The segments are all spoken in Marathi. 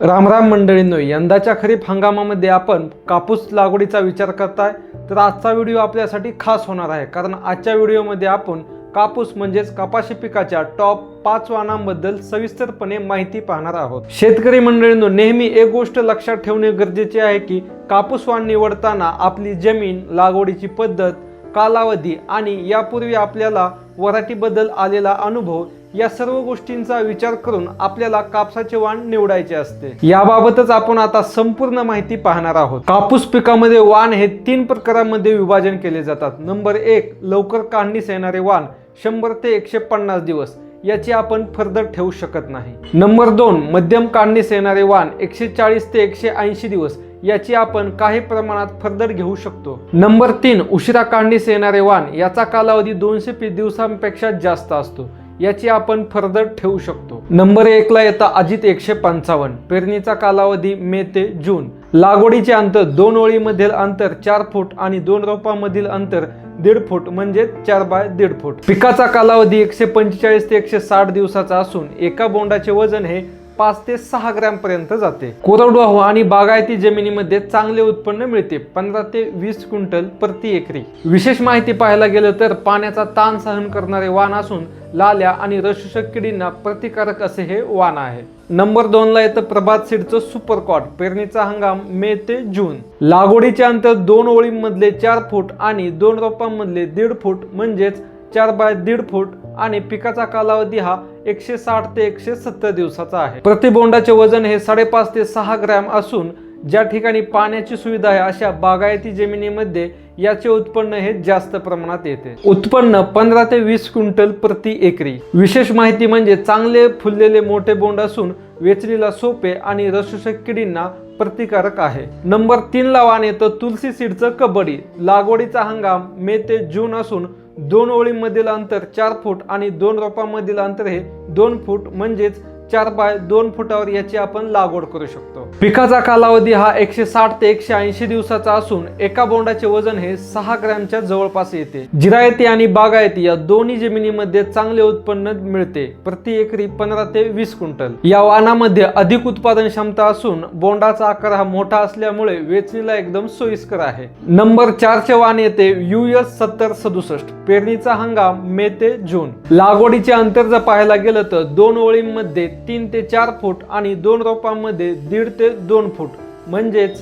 रामराम मंडळींनो यंदाच्या खरीप हंगामामध्ये आपण कापूस लागवडीचा विचार करताय. तर आजचा व्हिडिओ आपल्यासाठी खास होणार आहे कारण आजच्या व्हिडिओमध्ये आपण कापूस म्हणजेच कपाशी पिकाच्या टॉप पाच वाणांबद्दल सविस्तरपणे माहिती पाहणार आहोत. शेतकरी मंडळींनो नेहमी एक गोष्ट लक्षात ठेवणे गरजेचे आहे की कापूस वाण निवडताना आपली जमीन लागवडीची पद्धत कालावधी आणि यापूर्वी आपल्याला वराटीबद्दल आलेला अनुभव या सर्व गोष्टींचा विचार करून आपल्याला कापसाचे वाण निवडायचे असते. याबाबतच आपण आता संपूर्ण माहिती पाहणार आहोत. कापूस पिकामध्ये वाण हे तीन प्रकारांमध्ये विभाजन केले जातात. नंबर एक लवकर काढणीस येणारे वाण शंभर ते एकशे पन्नास दिवस. याची आपण फर्दर ठेवू शकत नाही. नंबर दोन मध्यम काढणीस येणारे वाण एकशे चाळीस ते एकशे ऐंशी दिवस. याची आपण काही प्रमाणात फर्दर घेऊ शकतो. नंबर तीन उशिरा काढणीस येणारे वाण याचा कालावधी दोनशे दिवसांपेक्षा जास्त असतो. याची आपण फर्दर ठेवू शकतो. नंबर एकला येतं अजित एकशे पंचावन्न. पेरणीचा कालावधी मे ते जून. लागवडीचे अंतर दोन ओळीमधील अंतर चार फूट आणि दोन रोपांमधील अंतर दीड फूट म्हणजे चार बाय दीड फूट. पिकाचा कालावधी एकशे पंचेचाळीस ते एकशे साठ दिवसाचा असून एका बोंडाचे वजन हे पाच ते सहा ग्रॅम पर्यंत जाते. कोरडवाहू आणि बागायती जमिनीमध्ये चांगले उत्पन्न मिळते. पंधरा ते वीस क्विंटल प्रति एकरी. विशेष माहिती पाहायला गेलं तर पाण्याचा ताण सहन करणारे वाण असून लाल्या आणि रशुषक किडींना प्रतिकारक असे हे वाण आहे. नंबर दोनला येतं प्रभात सीडचं सुपर कॉट पेरणीचा हंगाम मे ते जून. लागवडीचे अंतर दोन ओळींमधले चार फूट आणि दोन रोपांमधले दीड फूट म्हणजेच चार बाय दीड फूट आणि पिकाचा कालावधी हा एकशे साठ ते एकशे सत्तर दिवसाचा आहे. प्रतिबोंडाचे वजन हे साडेपाच ते सहा ग्रॅम असून ज्या ठिकाणी पाण्याची सुविधा आहे अशा बागायती जमिनीमध्ये याचे उत्पन्न हे जास्त प्रमाणात येते. उत्पन्न पंधरा ते वीस क्विंटल प्रति एकरी. विशेष माहिती म्हणजे चांगले फुललेले मोठे बोंड असून वेचणीला सोपे आणि रसुषक किडींना प्रतिकारक आहे. नंबर तीन लावाने तर तुलसी सीडचं कबड्डी लागवडीचा हंगाम मे ते जून असून दोन ओळींमधील अंतर चार फूट आणि दोन रोपांमधील अंतर हे दोन फूट म्हणजेच चार बाय दोन फुटावर याची आपण लागवड करू शकतो. पिकाचा कालावधी हा एकशे साठ ते एकशे ऐंशी दिवसाचा असून एका बोंडाचे वजन हे सहा ग्रॅमच्या जवळपास येते. जिरायती आणि बागायती या दोन्ही जमिनीमध्ये चांगले उत्पन्न मिळते. प्रति एकरी पंधरा ते वीस क्विंटल. या वाणामध्ये अधिक उत्पादन क्षमता असून बोंडाचा आकार हा मोठा असल्यामुळे वेचणीला एकदम सोयीस्कर आहे. नंबर चारचे वाण येते युएस सत्तर सदुसष्ट. पेरणीचा हंगाम मे ते जून. लागवडीचे अंतर जर पाहायला गेलं तर दोन ओळींमध्ये तीन ते चार फूट आणि दोन रोपांमध्ये दीड ते दोन फूट. म्हणजेच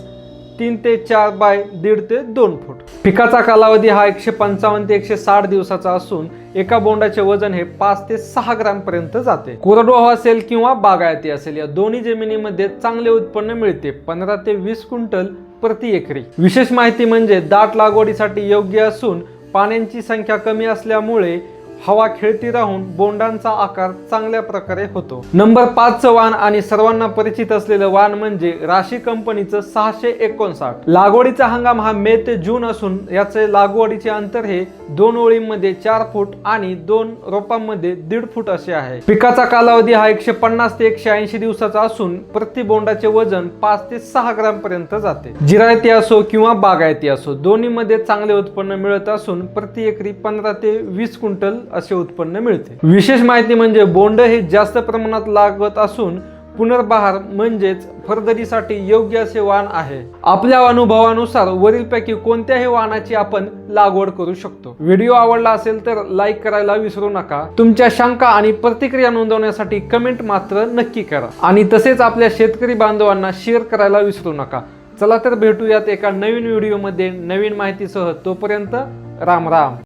तीन ते चार बाय दीड ते दोन फूट. पिकाचा कालावधी हा एकशे पंचावन्न ते एकशे साठ दिवसाचा असून एका बोंडाचे वजन हे पाच ते सहा ग्रॅम पर्यंत जाते. कोरडवाहू असेल किंवा बागायती असेल या दोन्ही जमिनीमध्ये चांगले उत्पन्न मिळते पंधरा ते वीस क्विंटल प्रति एकरी. विशेष माहिती म्हणजे दाट लागवडीसाठी योग्य असून पाण्याची संख्या कमी असल्यामुळे हवा खेळती राहून बोंडांचा आकार चांगल्या प्रकारे होतो. नंबर पाचचं वाण आणि सर्वांना परिचित असलेलं वाण म्हणजे राशी कंपनीचं सहाशे एकोणसाठ. लागवडीचा हंगाम हा मे ते जून असून याचे लागवडीचे अंतर हे दोन ओळींमध्ये चार फूट आणि दोन रोपांमध्ये दीड फूट असे आहे. पिकाचा कालावधी हा एकशे पन्नास ते एकशे ऐंशी दिवसाचा असून प्रति बोंडाचे वजन पाच ते सहा ग्राम पर्यंत जाते. जिरायती असो किंवा बागायती असो दोन्हीमध्ये चांगले उत्पन्न मिळत असून प्रति एकरी पंधरा ते वीस क्विंटल असे उत्पन्न मिळते. विशेष माहिती म्हणजे बोंड हे जास्त प्रमाणात लागत असून पुनर्बहार म्हणजेच फरदरीसाठी योग्य असे वाण आहे. आपल्या अनुभवानुसार वरीलपैकी कोणत्याही वाणाची आपण लागवड करू शकतो. व्हिडिओ आवडला असेल तर लाईक करायला विसरू नका. तुमच्या शंका आणि प्रतिक्रिया नोंदवण्यासाठी कमेंट मात्र नक्की करा. आणि तसेच आपल्या शेतकरी बांधवांना शेअर करायला विसरू नका. चला तर भेटूयात एका नवीन व्हिडिओमध्ये नवीन माहितीसह. तोपर्यंत राम राम.